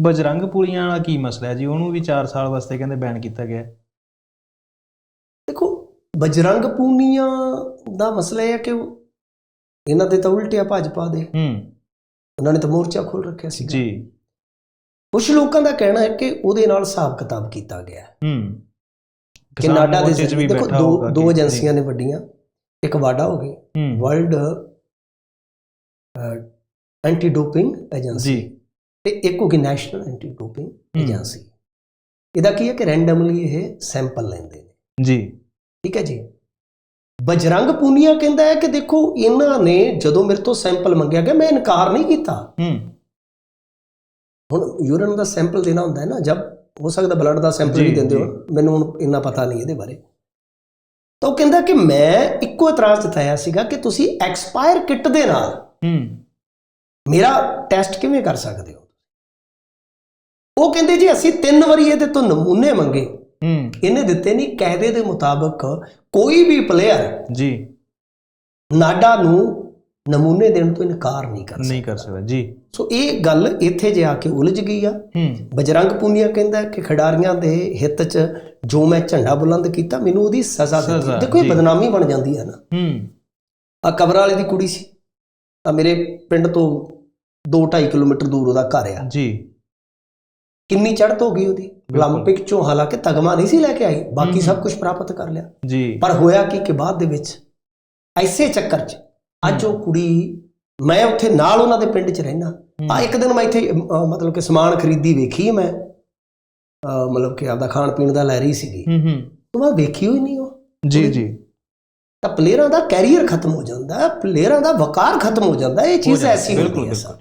ਬਜਰੰਗ ਪੁਲੀਆਂ ਵਾਲਾ ਕੀ ਮਸਲਾ ਹੈ ਜੀ? ਉਹਨੂੰ ਵੀ 4 ਸਾਲ ਵਾਸਤੇ ਕਹਿੰਦੇ ਬੈਨ ਕੀਤਾ ਗਿਆ ਹੈ। ਦੇਖੋ ਬਜਰੰਗ ਪੂਨੀਆਂ ਦਾ ਮਸਲਾ ਇਹ ਹੈ ਕਿ ਉਹ- ਇਹਨਾਂ ਦੇ ਤਾਂ ਉਲਟਿਆ ਭਾਜਪਾ ਦੇ। ਹੂੰ। ਉਹਨਾਂ ਨੇ ਤਾਂ ਮੋਰਚਾ ਖੋਲ ਰੱਖਿਆ ਸੀ ਜੀ। ਕੁਝ ਲੋਕਾਂ ਦਾ ਕਹਿਣਾ ਹੈ ਕਿ ਉਹਦੇ ਨਾਲ ਹਿਸਾਬ ਕਿਤਾਬ ਕੀਤਾ ਗਿਆ ਹੈ। ਹੂੰ। ਕਿ ਕਿਸਾਨ ਨਾਡਾ ਦੇ ਮੋਰਚੇ 'ਚ ਵੀ ਦੇਖੋ ਬੈਠਾ ਦੋ ਹੋਊਗਾ ਦੋ ਕਿ- ਏਜੰਸੀਆਂ ਨੇ ਵੱਡੀਆਂ। ਇੱਕ ਵਾਡਾ ਹੋ ਗਈ। ਹੂੰ। World Anti Doping Agency. ਜੀ। ਤੇ ਇੱਕ ਹੋ ਗਈ ਨੈਸ਼ਨਲ ਐਂਟੀ ਡੋਪਿੰਗ। ਏਜੰਸੀ ਇਹਦਾ ਕੀ ਹੈ ਕਿ ਰੈਂਡਮਲੀ ਇਹ ਸੈਂਪਲ ਲੈਂਦੇ ਨੇ। ਜੀ। ਠੀਕ ਹੈ ਜੀ? ਬਜਰੰਗ ਪੂਨੀਆ ਕਹਿੰਦਾ ਹੈ ਕਿ ਦੇਖੋ ਇਹਨਾਂ ਨੇ ਜਦੋਂ ਮੇਰੇ ਤੋਂ ਸੈਂਪਲ ਮੰਗਿਆ ਗਿਆ ਮੈਂ ਇਨਕਾਰ ਨਹੀਂ ਕੀਤਾ। ਹੂੰ। ਹੁਣ ਯੂਰਿਨ ਦਾ ਸੈਂਪਲ ਦੇਣਾ ਹੁੰਦਾ ਹੈ ਨਾ ਜਦ ਹੋ ਸਕਦਾ ਬਲੱਡ ਦਾ ਸੈਂਪਲ ਵੀ ਦਿੰਦੇ। ਹੋ ਮੈਨੂੰ ਹੁਣ ਇੰਨਾ ਪਤਾ ਨਹੀਂ ਇਹਦੇ ਬਾਰੇ। ਤਾਂ ਉਹ ਕਹਿੰਦਾ ਕਿ ਮੈਂ ਇੱਕੋ ਇਤਰਾਜ਼ ਜਤਾਇਆ ਸੀਗਾ ਕਿ ਤੁਸੀਂ ਐਕਸਪਾਇਰ ਕਿੱਟ ਦੇ ਨਾਲ ਹੂੰ। ਮੇਰਾ ਟੈਸਟ ਕਿਵੇਂ ਕਰ ਸਕਦੇ ਹੋ? ਉਹ ਕਹਿੰਦੇ ਜੀ ਅਸੀਂ ਤਿੰਨ ਵਾਰੀ ਇਹਦੇ ਤੋਂ ਨਮੂਨੇ ਮੰਗੇ। ਹੂੰ। ਇਹਨੇ ਦਿੱਤੇ ਨਹੀਂ ਕਾਇਦੇ ਦੇ ਮੁਤਾਬਕ ਕੋਈ ਵੀ ਪਲੇਅਰ ਜੀ। ਨਾਡਾ ਨੂੰ ਨਮੂਨੇ ਦੇਣ ਤੋਂ ਇਨਕਾਰ ਨਹੀਂ ਕਰ ਸਕਦਾ ਨਹੀਂ ਕਰ ਸਕਦਾ ਜੀ। ਸੋ ਇਹ ਗੱਲ ਇੱਥੇ ਜੇ ਆ ਕੇ ਉਲਝ ਗਈ ਆ। ਹੂੰ। ਬਜਰੰਗ ਪੁਨੀਆ ਕਹਿੰਦਾ ਕਿ ਖਿਡਾਰੀਆਂ ਦੇ ਹਿੱਤ 'ਚ ਜੋ ਮੈਂ ਝੰਡਾ ਬੁਲੰਦ ਕੀਤਾ ਮੈਨੂੰ ਉਹਦੀ ਸਜ਼ਾ ਦਿੱਤੀ। ਦੇਖੋ ਇਹ। ਬਦਨਾਮੀ ਬਣ ਜਾਂਦੀ ਹੈ ਨਾ। ਹੂੰ। ਆ ਕਬਰ ਵਾਲੇ ਦੀ ਕੁੜੀ ਸੀ। ਆ ਮੇਰੇ ਪਿੰਡ ਤੋਂ 2.5 ਕਿਲੋਮੀਟਰ ਦੂਰ ਉਹਦਾ ਘਰ ਆ। ਜੀ। ਕਿੰਨੀ ਚੜ੍ਹਤ ਹੋ ਗਈ ਉਹਦੀ 올림픽 ਚੋਂ ਹਾਲਾਂਕਿ ਤਗਮਾ ਨਹੀਂ ਸੀ ਲੈ ਕੇ ਆਈ ਬਾਕੀ ਸਭ ਕੁਝ ਪ੍ਰਾਪਤ ਕਰ ਲਿਆ ਜੀ ਪਰ ਹੋਇਆ ਕੀ ਕਿ ਬਾਅਦ ਦੇ ਵਿੱਚ ਐਸੇ ਚੱਕਰ 'ਚ ਅੱਜ ਉਹ ਕੁੜੀ ਮੈਂ ਉੱਥੇ ਨਾਲ ਉਹਨਾਂ ਦੇ ਪਿੰਡ 'ਚ ਰਹਿਣਾ ਆ ਇੱਕ ਦਿਨ ਮੈਂ ਇੱਥੇ ਅਹ, ਮਤਲਬ ਕਿ ਸਮਾਨ ਖਰੀਦੀ ਵੇਖੀ ਮੈਂ ਅਹ, ਮਤਲਬ ਕਿ ਆਪਦਾ ਖਾਣ ਪੀਣ ਦਾ ਲੈ ਰਹੀ ਸੀਗੀ ਹੂੰ ਹੂੰ ਉਹ ਮੈਂ ਵੇਖੀ ਹੋਈ ਨਹੀਂ ਉਹ ਜੀ ਜੀ ਤਾਂ ਪਲੇਅਰਾਂ ਦਾ ਕੈਰੀਅਰ ਖਤਮ ਹੋ ਜਾਂਦਾ ਹੈ ਪਲੇਅਰਾਂ ਦਾ ਵਕਾਰ ਖਤਮ ਹੋ ਜਾਂਦਾ ਹੈ ਇਹ ਚੀਜ਼ ਐਸੀ ਬਿਲਕੁਲ ਹੁੰਦੀ ਹੈ ਬਿਲਕੁਲ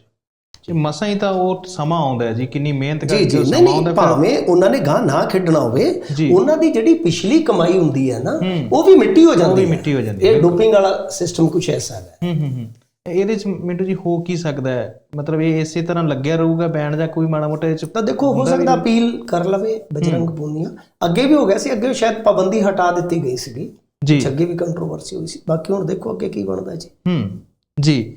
ਜੀ ਮਸਾਂ ਹੀ ਤਾਂ ਉਹ ਸਮਾਂ ਆਉਂਦਾ ਹੈ ਜੀ ਕਿੰਨੀ ਮਿਹਨਤ ਕਰਕੇ ਉਹ ਸਮਾਂ ਆਉਂਦਾ ਭਾਵੇਂ ਉਹਨਾਂ ਨੇ ਗਾਂ ਨਾ ਖੇਡਣਾ ਹੋਵੇ ਉਹਨਾਂ ਦੀ ਜਿਹੜੀ ਪਿਛਲੀ ਕਮਾਈ ਹੁੰਦੀ ਹੈ ਨਾ। ਉਹ ਵੀ ਮਿੱਟੀ ਹੋ ਉਹ ਜਾਂਦੀ ਵੀ ਹੈ। ਮਿੱਟੀ ਹੋ ਜਾਂਦੀ ਹੈ ਇਹ ਡੋਪਿੰਗ ਵਾਲਾ ਸਿਸਟਮ ਕੁਝ ਐਸਾ ਹੈ। ਹੂੰ ਹੂੰ ਹੂੰ। ਇਹਦੇ ਚ ਮਿੰਟੂ ਜੀ ਹੋ ਕੀ ਸਕਦਾ ਹੈ? ਮਤਲਬ ਇਹ ਇਸੇ ਤਰ੍ਹਾਂ ਲੱਗਿਆ ਰਹੂਗਾ ਬੈਂਡ ਜਾਂ ਕੋਈ ਮਾੜਾ ਮੋਟਾ ਇਹ ਚ ਤਾਂ ਦੇਖੋ ਹੋ ਸਕਦਾ ਅਪੀਲ ਕਰ ਲਵੇ ਬਜਰੰਗ ਪੂਨੀਆ ਅੱਗੇ ਵੀ ਹੋ ਗਿਆ ਸੀ ਅੱਗੇ ਸ਼ਾਇਦ ਪਾਬੰਦੀ ਹਟਾ ਦਿੱਤੀ ਗਈ ਸੀਗੀ। ਜੀ। ਅੱਗੇ ਵੀ ਕੰਟਰੋਵਰਸੀ ਹੋਈ ਸੀ। ਬਾਕੀ ਹੁਣ ਦੇਖੋ ਅੱਗੇ ਕੀ ਬਣਦਾ ਜੀ। ਹੂੰ। ਜੀ।